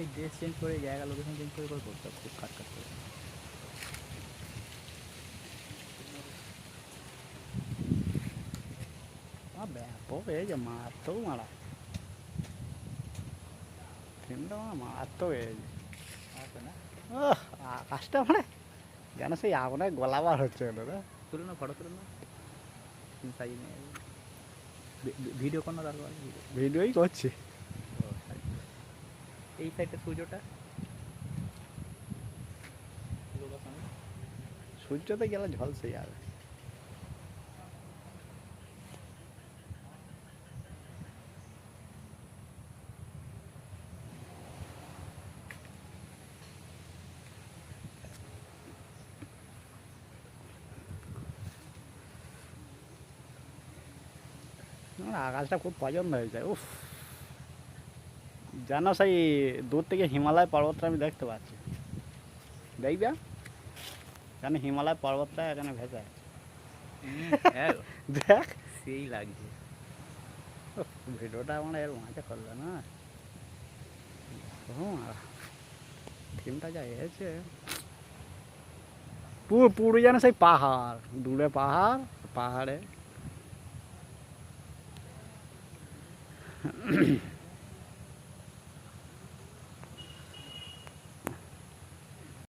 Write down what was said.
সেই dress change করে জায়গা লোকেশন চেঞ্জ করে করে করতে হবে খুব কাট কাট করে ব্যাপক এই যে মারাত্মক মারা। ফিল্মটা আমার মারাত্মক এই যে ওহ, আকাশটা মানে যেন সেই আগুনে গলাবার হচ্ছে ওটা না? তুলে না ফটো তুলে না ভিডিও কোনো তারপর ভিডিওই করছি। এই সাইডটা সূর্যটা? সূর্যতে গেলে ঝলসে যাবে। আকাশটা খুব পছন্দ হয়েছে উফ। যেন সেই দূর থেকে হিমালয় পর্বতটা আমি দেখতে পাচ্ছি। দেখবে কেন হিমালয় পর্বতটা এখানে ভেসে আছে দেখ। সেই লাগছে। ভিডিওটা আমার এর মাঝে করল না। থিমটা যা এসেছে। পুরো পুরো যেন সেই পাহাড় দূরে পাহাড় পাহাড়ে।